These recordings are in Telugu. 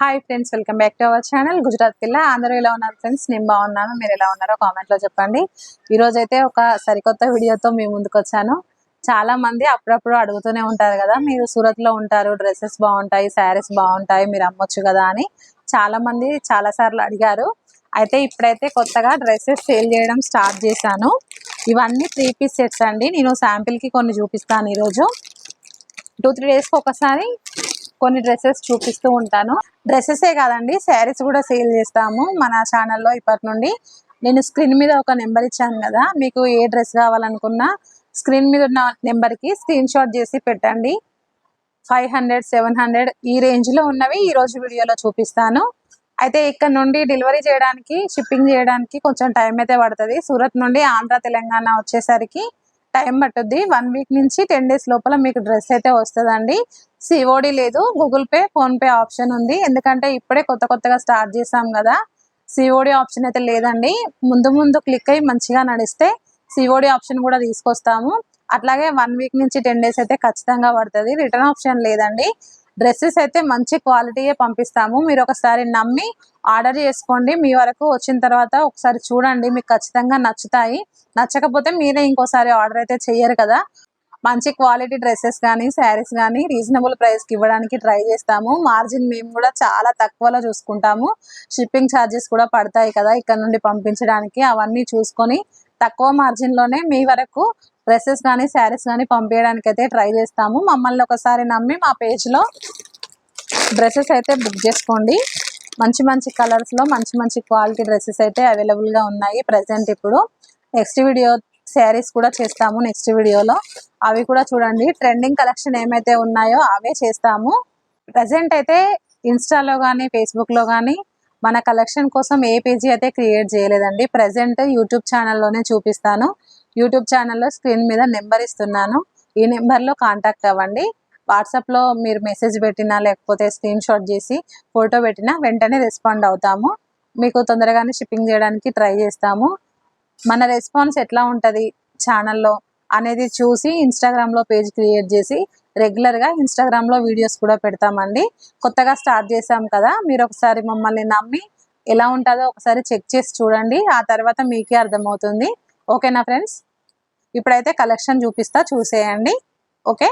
Hi friends welcome back to our channel Gujarat పిల్ల అందరూ ఎలా ఉన్నారు ఫ్రెండ్స్ నేను బాగున్నాను. మీరు ఎలా ఉన్నారో కామెంట్లో చెప్పండి. ఈరోజైతే అయితే ఒక సరికొత్త వీడియోతో మీ ముందుకు వచ్చాను. చాలా మంది అప్పుడప్పుడు అడుగుతూనే ఉంటారు కదా మీరు సూరత్లో ఉంటారు డ్రెస్సెస్ బాగుంటాయి శారీస్ బాగుంటాయి మీరు అమ్మొచ్చు కదా అని చాలా మంది చాలా సార్లు అడిగారు. అయితే ఇప్పుడైతే కొత్తగా డ్రెస్సెస్ సేల్ చేయడం స్టార్ట్ చేశాను. ఇవన్నీ త్రీ పీస్ సెట్స్ అండి. నేను శాంపిల్కి కొన్ని చూపిస్తాను ఈరోజు. టూ త్రీ డేస్కి ఒకసారి కొన్ని డ్రెస్సెస్ చూపిస్తూ ఉంటాను. డ్రెస్సెసే కాదండి శారీస్ కూడా సేల్ చేస్తాము మన ఛానల్లో ఇప్పటి నుండి. నేను స్క్రీన్ మీద ఒక నెంబర్ ఇచ్చాను కదా మీకు ఏ డ్రెస్ కావాలనుకున్నా స్క్రీన్ మీద ఉన్న నెంబర్కి స్క్రీన్ షాట్ చేసి పెట్టండి. ఫైవ్ హండ్రెడ్ సెవెన్ హండ్రెడ్ ఈ రేంజ్లో ఉన్నవి ఈ రోజు వీడియోలో చూపిస్తాను. అయితే ఇక్కడ నుండి డెలివరీ చేయడానికి షిప్పింగ్ చేయడానికి కొంచెం టైం అయితే పడుతుంది. సూరత్ నుండి ఆంధ్ర తెలంగాణ వచ్చేసరికి టైం పట్టుద్ది. వన్ వీక్ నుంచి టెన్ డేస్ లోపల మీకు డ్రెస్ అయితే వస్తుందండి. సిఓడి లేదు Google Pay PhonePe option ఉంది. ఎందుకంటే ఇప్పుడే కొత్త కొత్తగా స్టార్ట్ చేసాం కదా. సిఓడి ఆప్షన్ అయితే లేదండి. ముందు ముందు క్లిక్ అయ్యి మంచిగా నడిస్తే సిఓడి ఆప్షన్ కూడా తీసుకొస్తాము. అట్లాగే వన్ వీక్ నుంచి టెన్ డేస్ అయితే ఖచ్చితంగా పడుతుంది. రిటర్న్ ఆప్షన్ లేదండి. డ్రెస్సెస్ అయితే మంచి క్వాలిటీయే పంపిస్తాము. మీరు ఒకసారి నమ్మి ఆర్డర్ చేసుకోండి. మీ వరకు వచ్చిన తర్వాత ఒకసారి చూడండి. మీకు ఖచ్చితంగా నచ్చుతాయి. నచ్చకపోతే మీరే ఇంకోసారి ఆర్డర్ అయితే చెయ్యరు కదా. మంచి క్వాలిటీ డ్రెస్సెస్ కానీ శారీస్ కానీ రీజనబుల్ ప్రైస్కి ఇవ్వడానికి ట్రై చేస్తాము. మార్జిన్ మేము కూడా చాలా తక్కువలో చూసుకుంటాము. షిప్పింగ్ ఛార్జెస్ కూడా పడతాయి కదా ఇక్కడ నుండి పంపించడానికి. అవన్నీ చూసుకొని తక్కువ మార్జిన్లోనే మీ వరకు డ్రెస్సెస్ కానీ శారీస్ కానీ పంపించడానికి అయితే ట్రై చేస్తాము. మమ్మల్ని ఒకసారి నమ్మి మా పేజ్లో డ్రెస్సెస్ అయితే బుక్ చేసుకోండి. మంచి మంచి కలర్స్లో మంచి మంచి క్వాలిటీ డ్రెస్సెస్ అయితే అవైలబుల్గా ఉన్నాయి ప్రజెంట్ ఇప్పుడు. నెక్స్ట్ వీడియో శారీస్ కూడా చేస్తాము నెక్స్ట్ వీడియోలో. అవి కూడా చూడండి. ట్రెండింగ్ కలెక్షన్ ఏమైతే ఉన్నాయో అవే చేస్తాము. ప్రజెంట్ అయితే ఇన్స్టాలో కానీ ఫేస్బుక్లో కానీ మన కలెక్షన్ కోసం ఏ పేజీ అయితే క్రియేట్ చేయలేదండి. ప్రజెంట్ యూట్యూబ్ ఛానల్లోనే చూపిస్తాను. యూట్యూబ్ ఛానల్లో స్క్రీన్ మీద నెంబర్ ఇస్తున్నాను. ఈ నెంబర్లో కాంటాక్ట్ అవ్వండి. వాట్సాప్లో మీరు మెసేజ్ పెట్టినా లేకపోతే స్క్రీన్ షాట్ చేసి ఫోటో పెట్టినా వెంటనే రెస్పాండ్ అవుతాము. మీకు తొందరగానే షిప్పింగ్ చేయడానికి ట్రై చేస్తాము. మన రెస్పాన్స్ ఎట్లా ఉంటుంది ఛానల్లో అనేది చూసి ఇన్స్టాగ్రామ్లో పేజ్ క్రియేట్ చేసి రెగ్యులర్గా ఇన్స్టాగ్రామ్లో వీడియోస్ కూడా పెడతామండి. కొత్తగా స్టార్ట్ చేసాం కదా మీరు ఒకసారి మమ్మల్ని నమ్మి ఎలా ఉంటుందో ఒకసారి చెక్ చేసి చూడండి. ఆ తర్వాత మీకే అర్థమవుతుంది. ఓకేనా ఫ్రెండ్స్ ఇప్పుడైతే కలెక్షన్ చూపిస్తా చూసేయండి. ఓకే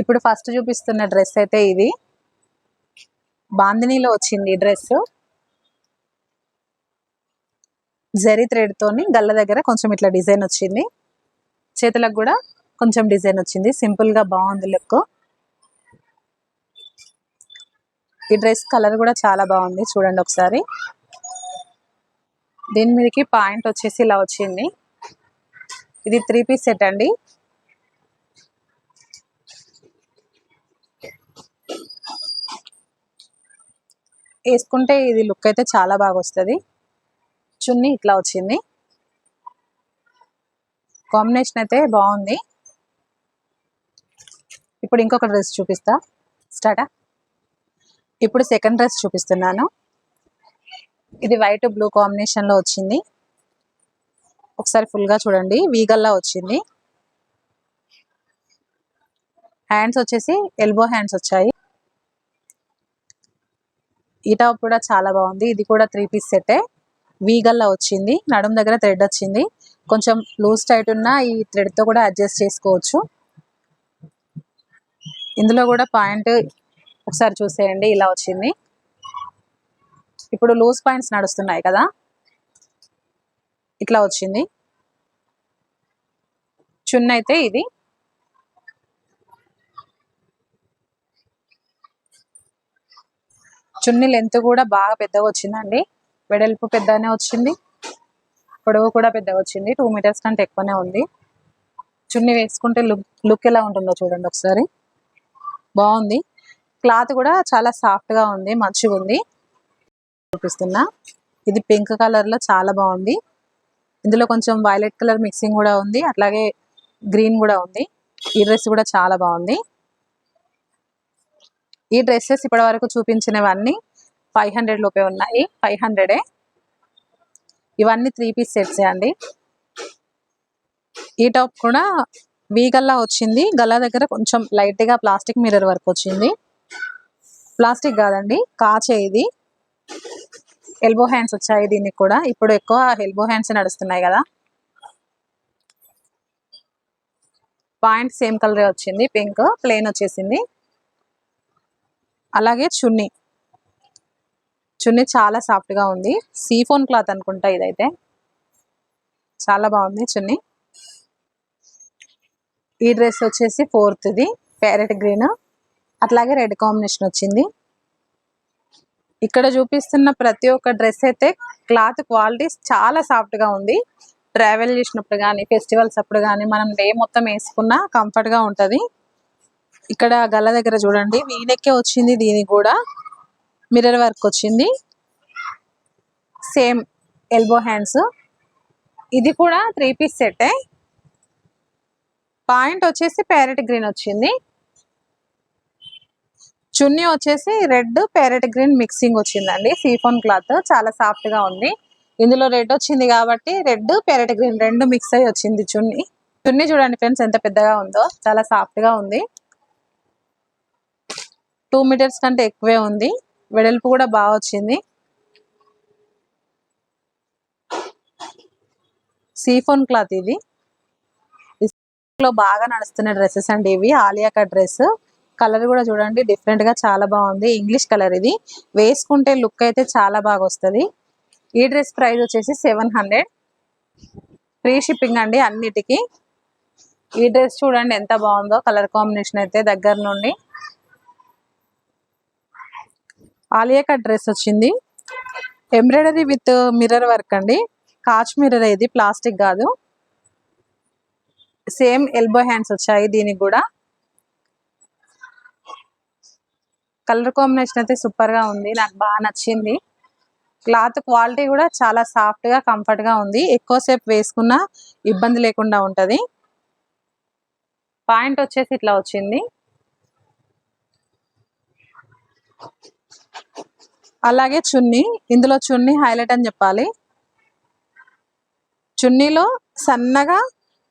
ఇప్పుడు ఫస్ట్ చూపిస్తున్న డ్రెస్ అయితే ఇది. బాందినీలో వచ్చింది ఈ డ్రెస్. జరీ థ్రెడ్తోని గల్ల దగ్గర కొంచెం ఇట్లా డిజైన్ వచ్చింది. చేతులకు కూడా కొంచెం డిజైన్ వచ్చింది. సింపుల్గా బాగుంది లుక్. ఈ డ్రెస్ కలర్ కూడా చాలా బాగుంది. చూడండి ఒకసారి. దీని మీదకి పాయింట్ వచ్చేసి ఇలా వచ్చింది. ఇది త్రీ పీస్ సెట్ అండి. వేసుకుంటే ఇది లుక్ అయితే చాలా బాగా వస్తుంది. చున్నీ ఇట్లా వచ్చింది. కాంబినేషన్ అయితే బాగుంది. ఇప్పుడు ఇంకొక డ్రెస్ చూపిస్తా. స్టార్టా ఇప్పుడు సెకండ్ డ్రెస్ చూపిస్తున్నాను. ఇది వైట్ బ్లూ కాంబినేషన్లో వచ్చింది. ఒకసారి ఫుల్గా చూడండి. వీగల్లా వచ్చింది. హ్యాండ్స్ వచ్చేసి ఎల్బో హ్యాండ్స్ వచ్చాయి. ఈ టాప్ కూడా చాలా బాగుంది. ఇది కూడా త్రీ పీస్ సెటే. వీగల్లా వచ్చింది. నడుము దగ్గర థ్రెడ్ వచ్చింది. కొంచెం లూజ్ టైట్ ఉన్న ఈ థ్రెడ్తో కూడా అడ్జస్ట్ చేసుకోవచ్చు. ఇందులో కూడా పాయింట్ ఒకసారి చూసేయండి. ఇలా వచ్చింది. ఇప్పుడు లూజ్ పాయింట్స్ నడుస్తున్నాయి కదా. ఇట్లా వచ్చింది. చున్న అయితే ఇది. చున్నీ లెంత్ కూడా బాగా పెద్దగా వచ్చిందండి. వెడల్పు పెద్దగానే వచ్చింది. పొడవు కూడా పెద్దగా వచ్చింది. టూ మీటర్స్ కంటే ఎక్కువనే ఉంది. చున్నీ వేసుకుంటే లుక్ లుక్ ఎలా ఉంటుందో చూడండి ఒకసారి. బాగుంది. క్లాత్ కూడా చాలా సాఫ్ట్గా ఉంది మంచిగా ఉంది. చూపిస్తున్నా. ఇది పింక్ కలర్లో చాలా బాగుంది. ఇందులో కొంచెం వైలెట్ కలర్ మిక్సింగ్ కూడా ఉంది. అట్లాగే గ్రీన్ కూడా ఉంది. ఈ డ్రెస్ కూడా చాలా బాగుంది. ఈ డ్రెస్సెస్ ఇప్పటి వరకు చూపించినవన్నీ ఫైవ్ హండ్రెడ్ లోపే ఉన్నాయి. ఫైవ్ హండ్రెడే. ఇవన్నీ త్రీ పీస్ సెట్సే అండి. ఈ టాప్ కూడా వీ గల్లా వచ్చింది. గల్లా దగ్గర కొంచెం లైట్గా ప్లాస్టిక్ మిర్రర్ వర్క్ వచ్చింది. ప్లాస్టిక్ కాదండి కాచే ఇది. ఎల్బో హ్యాండ్స్ వచ్చాయి దీనికి కూడా. ఇప్పుడు ఎక్కువ ఎల్బో హ్యాండ్స్ నడుస్తున్నాయి కదా. పాయింట్ సేమ్ కలర్ వచ్చింది. పింక్ ప్లెయిన్ వచ్చేసింది. అలాగే చున్నీ. చున్నీ చాలా సాఫ్ట్గా ఉంది. సీఫోన్ క్లాత్ అనుకుంటా ఇదైతే. చాలా బాగుంది చున్నీ. ఈ డ్రెస్ వచ్చేసి ఫోర్త్ ది. ప్యారెట్ గ్రీన్ అట్లాగే రెడ్ కాంబినేషన్ వచ్చింది. ఇక్కడ చూపిస్తున్న ప్రతి ఒక్క డ్రెస్ అయితే క్లాత్ క్వాలిటీ చాలా సాఫ్ట్గా ఉంది. ట్రావెల్ చేసినప్పుడు కానీ ఫెస్టివల్స్ అప్పుడు కానీ మనం డే మొత్తం వేసుకున్నా కంఫర్ట్గా ఇక్కడ గల్ల దగ్గర చూడండి. వీనెక్కే వచ్చింది దీనికి కూడా. మిర్రర్ వర్క్ వచ్చింది. Same elbow hands. ఇది కూడా త్రీ పీస్ సెట్ పాయింట్ వచ్చేసి ప్యారెట్ గ్రీన్ వచ్చింది. చున్నీ వచ్చేసి రెడ్ ప్యారెట్ గ్రీన్ మిక్సింగ్ వచ్చిందండి. సీఫోన్ క్లాత్ చాలా సాఫ్ట్గా ఉంది. ఇందులో రెడ్ వచ్చింది కాబట్టి రెడ్ ప్యారెట్ గ్రీన్ రెండు మిక్స్ అయ్యి వచ్చింది చున్నీ. చున్నీ చూడండి ఫ్రెండ్స్ ఎంత పెద్దగా ఉందో. చాలా సాఫ్ట్గా ఉంది. టూ మీటర్స్ కంటే ఎక్కువే ఉంది. వెడల్పు కూడా బాగా వచ్చింది. సీఫోన్ క్లాత్ ఇది. లో బాగా నడుస్తున్న డ్రెస్సెస్ అండి ఇవి. Alia cut dress. కలర్ కూడా చూడండి డిఫరెంట్గా చాలా బాగుంది. ఇంగ్లీష్ కలర్ ఇది. వేసుకుంటే లుక్ అయితే చాలా బాగా వస్తుంది. ఈ డ్రెస్ ప్రైస్ వచ్చేసి సెవెన్ హండ్రెడ్. ఫ్రీ షిప్పింగ్ అండి అన్నిటికీ. ఈ డ్రెస్ చూడండి ఎంత బాగుందో. కలర్ కాంబినేషన్ అయితే దగ్గర నుండి. ఆలియా కట్ డ్రెస్ వచ్చింది. ఎంబ్రాయిడరీ విత్ మిర్రర్ వర్క్ అండి. కాచ్ మిర్రర్ ఇది ప్లాస్టిక్ కాదు. సేమ్ ఎల్బో హ్యాండ్స్ వచ్చాయి దీనికి కూడా. కలర్ కాంబినేషన్ అయితే సూపర్గా ఉంది నాకు బాగా నచ్చింది. క్లాత్ క్వాలిటీ కూడా చాలా సాఫ్ట్గా కంఫర్ట్గా ఉంది. ఎక్కువసేపు వేసుకున్నా ఇబ్బంది లేకుండా ఉంటుంది. పాయింట్ వచ్చేసి ఇట్లా వచ్చింది. అలాగే చున్నీ. ఇందులో చున్నీ హైలైట్ అని చెప్పాలి. చున్నీలో సన్నగా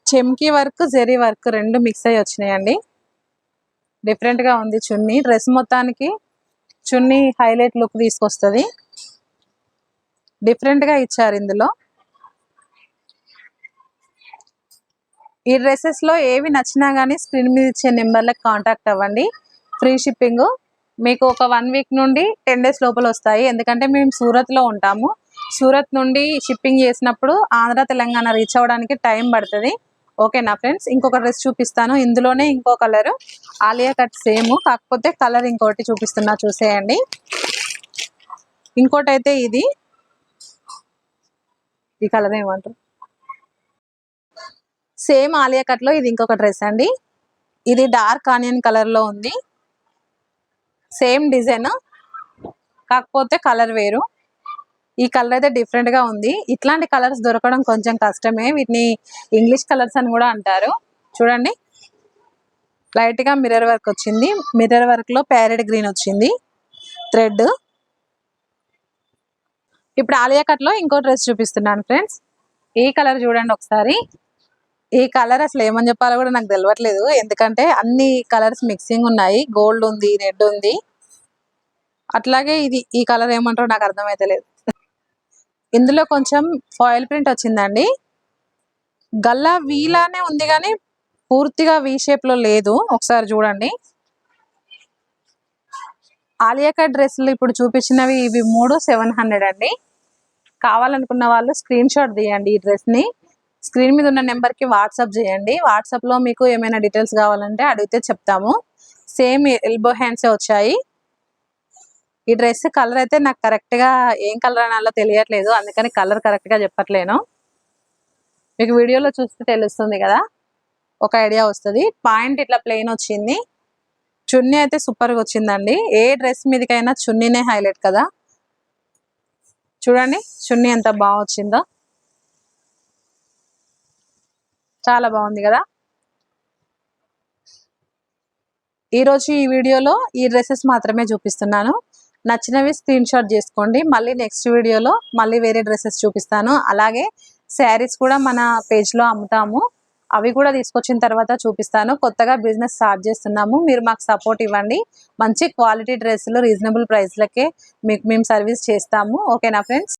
చెమ్కీ వర్క్ జెరీ వర్క్ రెండు మిక్స్ అయ్యి వచ్చినాయండి. డిఫరెంట్గా ఉంది చున్నీ. డ్రెస్ మొత్తానికి చున్నీ హైలైట్ లుక్ తీసుకొస్తుంది. డిఫరెంట్గా ఇచ్చారు ఇందులో. ఈ డ్రెస్సెస్లో ఏవి నచ్చినా కానీ స్క్రీన్ మీద ఇచ్చే నెంబర్లకు కాంటాక్ట్ అవ్వండి. Free shipping. మీకు ఒక వన్ వీక్ నుండి టెన్ డేస్ లోపల వస్తాయి. ఎందుకంటే మేము సూరత్లో ఉంటాము. సూరత్ నుండి షిప్పింగ్ చేసినప్పుడు ఆంధ్ర తెలంగాణ రీచ్ అవ్వడానికి టైం పడుతుంది. ఓకేనా ఫ్రెండ్స్ ఇంకొక డ్రెస్ చూపిస్తాను. ఇందులోనే ఇంకో కలర్ ఆలియా కట్ సేమ్. కాకపోతే కలర్ ఇంకోటి చూపిస్తున్నా చూసేయండి. ఇంకోటి అయితే ఇది. ఈ కలర్ ఏమంటారు? సేమ్ ఆలియా కట్లో ఇది ఇంకొక డ్రెస్ అండి. ఇది డార్క్ ఆనియన్ కలర్లో ఉంది. సేమ్ డిజైన్ కాకపోతే కలర్ వేరు. ఈ కలర్ అయితే డిఫరెంట్గా ఉంది. ఇట్లాంటి కలర్స్ దొరకడం కొంచెం కష్టమే. వీటిని ఇంగ్లీష్ కలర్స్ అని కూడా అంటారు. చూడండి. లైట్గా మిర్రర్ వర్క్ వచ్చింది. మిర్రర్ వర్క్లో గ్రీన్ వచ్చింది. థ్రెడ్ ఇప్పుడు ఆలియా కట్లో ఇంకో డ్రెస్ చూపిస్తున్నాను ఫ్రెండ్స్. ఈ కలర్ చూడండి ఒకసారి. ఈ కలర్ అసలు ఏమని చెప్పాలో కూడా నాకు తెలియట్లేదు ఎందుకంటే అన్ని కలర్స్ మిక్సింగ్ ఉన్నాయి. గోల్డ్ ఉంది రెడ్ ఉంది. అట్లాగే ఇది ఈ కలర్ ఏమంటారో నాకు అర్థమైతే లేదు. ఇందులో కొంచెం ఫాయిల్ ప్రింట్ వచ్చిందండి. గల్లా వీలానే ఉంది కానీ పూర్తిగా వి షేప్లో లేదు. ఒకసారి చూడండి. ఆలియా కట్ డ్రెస్సులు ఇప్పుడు చూపించినవి ఇవి మూడు సెవెన్ హండ్రెడ్ అండి. కావాలనుకున్న వాళ్ళు స్క్రీన్ షాట్ తీయండి ఈ డ్రెస్ని. స్క్రీన్ మీద ఉన్న నెంబర్కి వాట్సాప్ చేయండి. వాట్సాప్లో మీకు ఏమైనా డీటెయిల్స్ కావాలంటే అడిగితే చెప్తాము. సేమ్ ఎల్బో హ్యాండ్స్ వచ్చాయి. ఈ డ్రెస్ కలర్ అయితే నాకు కరెక్ట్గా ఏం కలర్ అనాలో తెలియట్లేదు. అందుకని కలర్ కరెక్ట్గా చెప్పట్లేను. మీకు వీడియోలో చూస్తే తెలుస్తుంది కదా ఒక ఐడియా వస్తుంది. పాయింట్ ఇట్లా ప్లెయిన్ వచ్చింది. చున్నీ అయితే సూపర్గా వచ్చిందండి. ఏ డ్రెస్ మీదకైనా చున్నీనే హైలైట్ కదా. చూడండి చున్నీ ఎంత బాగా వచ్చిందో. చాలా బాగుంది కదా? ఈరోజు ఈ వీడియోలో ఈ డ్రెస్సెస్ మాత్రమే చూపిస్తున్నాను. నచ్చినవి స్క్రీన్ షాట్ చేసుకోండి. మళ్ళీ నెక్స్ట్ వీడియోలో మళ్ళీ వేరే డ్రెస్సెస్ చూపిస్తాను. అలాగే శారీస్ కూడా మన పేజ్లో అమ్ముతాము. అవి కూడా తీసుకొచ్చిన తర్వాత చూపిస్తాను. కొత్తగా బిజినెస్ స్టార్ట్ చేస్తున్నాము. మీరు మాకు సపోర్ట్ ఇవ్వండి. మంచి క్వాలిటీ డ్రెస్సులు రీజనబుల్ ప్రైస్లకే మీకు మేము సర్వీస్ చేస్తాము. ఓకేనా ఫ్రెండ్స్?